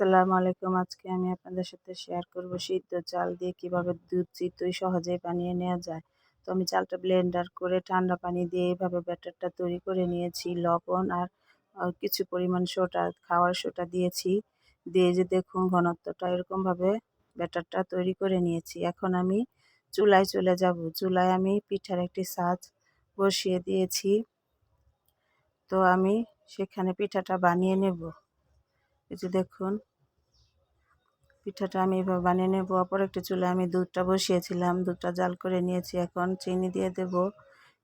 আসসালামু আলাইকুম। আজকে আমি আপনাদের সাথে শেয়ার করব সিদ্ধ চাল দিয়ে কীভাবে দুধ চিতই সহজেই বানিয়ে নেওয়া যায়। তো আমি চালটা ব্লেন্ডার করে ঠান্ডা পানি দিয়ে এইভাবে ব্যাটারটা তৈরি করে নিয়েছি। লবণ আর কিছু পরিমাণ সোটা খাওয়ার সোটা দিয়েছি। দিয়ে যে দেখুন ঘনত্বটা এরকমভাবে ব্যাটারটা তৈরি করে নিয়েছি। এখন আমি চুলায় চলে যাব। চুলায় আমি পিঠার একটি সাজ বসিয়ে দিয়েছি। তো আমি সেখানে পিঠাটা বানিয়ে নেব। এই যে দেখুন পিঠাটা আমি এভাবে বানিয়ে নেব। অপর একটি চুলে আমি দুধটা বসিয়েছিলাম। দুধটা জাল করে নিয়েছি এখন। চিনি দিয়ে দেব।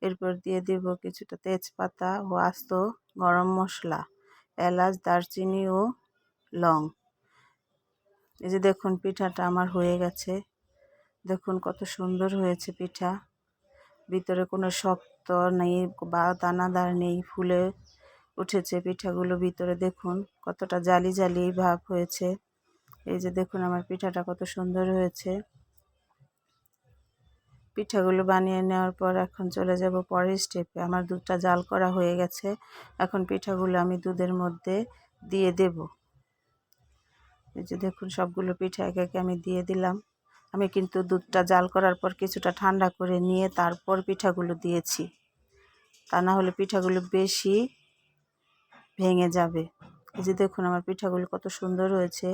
এরপর দিয়ে দেব কিছুটা তেজপাতা ও আস্ত গরম মশলা, এলাচ, দারচিনি ও লং। এই যে দেখুন, পিঠাটা আমার হয়ে গেছে। দেখুন কত সুন্দর হয়েছে পিঠা। ভিতরে কোনো শক্ত নেই বা দানাদার নেই, ফুলে উঠেছে পিঠাগুলো ভিতরে। দেখুন কতটা জালি জালি ভাব হয়েছে। এই যে দেখুন আমার পিঠাটা কত সুন্দর হয়েছে। পিঠাগুলো বানিয়ে নেওয়ার পর এখন চলে যাব পরের স্টেপে আমার দুধটা জাল করা হয়ে গেছে। এখন পিঠাগুলো আমি দুধের মধ্যে দিয়ে দেব। এই যে দেখুন সবগুলো পিঠা এক একে আমি দিয়ে দিলাম। আমি কিন্তু দুধটা জাল করার পর কিছুটা ঠান্ডা করে নিয়ে তারপর পিঠাগুলো দিয়েছি। তা না হলে পিঠাগুলো বেশি ভেঙে যাবে। এই যে দেখুন আমার পিঠাগুলো কত সুন্দর হয়েছে।